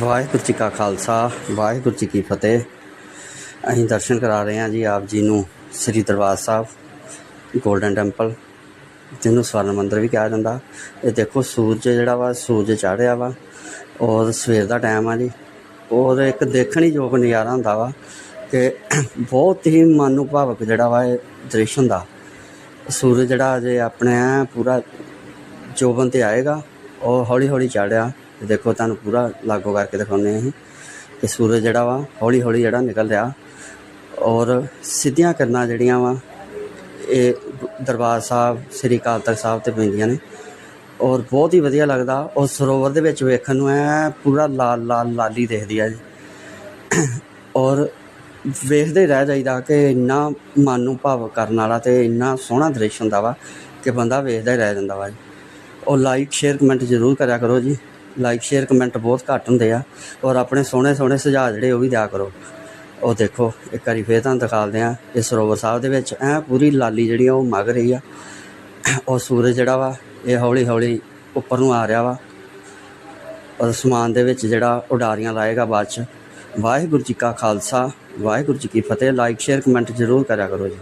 ਵਾਹਿਗੁਰੂ ਜੀ ਕਾ ਖਾਲਸਾ, ਵਾਹਿਗੁਰੂ ਜੀ ਕੀ ਫਤਿਹ। ਅਸੀਂ ਦਰਸ਼ਨ ਕਰਾ ਰਹੇ ਹਾਂ ਜੀ ਆਪ ਜੀ ਨੂੰ, ਸ੍ਰੀ ਦਰਬਾਰ ਸਾਹਿਬ 골ਡਨ ਟੈਂਪਲ ਜਿਹਨੂੰ ਸਵਰਨ ਮੰਦਿਰ ਵੀ ਕਿਹਾ ਜਾਂਦਾ। ਇਹ ਦੇਖੋ ਸੂਰਜ ਜਿਹੜਾ ਵਾ, ਸੂਰਜ ਚੜ੍ਹਿਆ ਵਾ, ਔਰ ਸਵੇਰ ਦਾ ਟਾਈਮ ਆ ਜੀ। ਔਰ ਇੱਕ ਦੇਖਣ ਹੀ ਯੋਗ ਨਜ਼ਾਰਾ ਹੁੰਦਾ ਵਾ ਕਿ ਬਹੁਤ ਹੀ ਮਨ ਨੂੰ ਭਾਵਕ ਜਿਹੜਾ ਵਾ ਇਹ ਦ੍ਰਿਸ਼ ਹੁੰਦਾ। ਸੂਰਜ ਜਿਹੜਾ ਅਜੇ ਆਪਣੇ ਐਂ ਪੂਰਾ ਜੋਬਨ ਤੇ ਆਏਗਾ, ਉਹ ਹੌਲੀ ਹੌਲੀ ਚੜ੍ਹਿਆ। ਦੇਖੋ, ਤੁਹਾਨੂੰ ਪੂਰਾ ਲਾਗੋ ਕਰਕੇ ਦਿਖਾਉਂਦੇ ਹਾਂ। ਅਸੀਂ ਕਿ ਸੂਰਜ ਜਿਹੜਾ ਵਾ ਹੌਲੀ ਹੌਲੀ ਜਿਹੜਾ ਨਿਕਲ ਰਿਹਾ। ਔਰ ਸਿੱਧੀਆਂ ਕਿਰਨਾਂ ਜਿਹੜੀਆਂ ਵਾ, ਇਹ ਦਰਬਾਰ ਸਾਹਿਬ, ਸ੍ਰੀ ਅਕਾਲ ਤਖਤ ਸਾਹਿਬ ਤੇ ਪੈਂਦੀਆਂ ਨੇ। ਔਰ ਬਹੁਤ ਹੀ ਵਧੀਆ ਲੱਗਦਾ। ਔਰ ਸਰੋਵਰ ਦੇ ਵਿੱਚ ਵੇਖਣ ਨੂੰ ਐ, ਪੂਰਾ ਲਾਲ ਲਾਲ, ਲਾਲੀ ਦਿਖਦੀ ਆ ਜੀ। ਔਰ ਵੇਖਦੇ ਰਹਿ ਜਾਈਦਾ ਕਿ ਇੰਨਾ ਮਨ ਨੂੰ ਭਾਵਕ ਕਰਨ ਵਾਲਾ ਤੇ ਇੰਨਾ ਸੋਹਣਾ ਦ੍ਰਿਸ਼ ਹੁੰਦਾ ਵਾ ਕਿ ਬੰਦਾ ਵੇਖਦਾ ਹੀ ਰਹਿ ਜਾਂਦਾ ਵਾ ਜੀ। ਔਰ ਲਾਈਕ ਸ਼ੇਅਰ ਕਮੈਂਟ ਜ਼ਰੂਰ ਕਰਿਆ ਕਰੋ ਜੀ। ਲਾਈਕ ਸ਼ੇਅਰ ਕਮੈਂਟ ਬਹੁਤ ਘੱਟ ਹੁੰਦੇ ਆ। ਔਰ ਆਪਣੇ ਸੋਹਣੇ ਸੋਹਣੇ ਸੁਝਾਅ ਜਿਹੜੇ ਉਹ ਵੀ ਦਿਆ ਕਰੋ। ਉਹ ਦੇਖੋ, ਇੱਕ ਵਾਰੀ ਫੇਰ ਤੁਹਾਨੂੰ ਦਿਖਾਉਂਦੇ ਆ ਇਹ ਸਰੋਵਰ ਸਾਹਿਬ ਦੇ ਵਿੱਚ ਐ ਪੂਰੀ ਲਾਲੀ ਜਿਹੜੀ ਆ ਉਹ ਮਗ ਰਹੀ ਆ। ਉਹ ਸੂਰਜ ਜਿਹੜਾ ਵਾ, ਇਹ ਹੌਲੀ ਹੌਲੀ ਉੱਪਰ ਨੂੰ ਆ ਰਿਹਾ ਵਾ। ਔਰ ਸਮਾਨ ਦੇ ਵਿੱਚ ਜਿਹੜਾ ਉਡਾਰੀਆਂ ਲਾਏਗਾ ਬਾਅਦ ਚ। ਵਾਹਿਗੁਰੂ ਜੀ ਕਾ ਖਾਲਸਾ, ਵਾਹਿਗੁਰੂ ਜੀ ਕੀ ਫਤਿਹ। ਲਾਈਕ ਸ਼ੇਅਰ ਕਮੈਂਟ ਜ਼ਰੂਰ ਕਰਿਆ ਕਰੋ ਜੀ।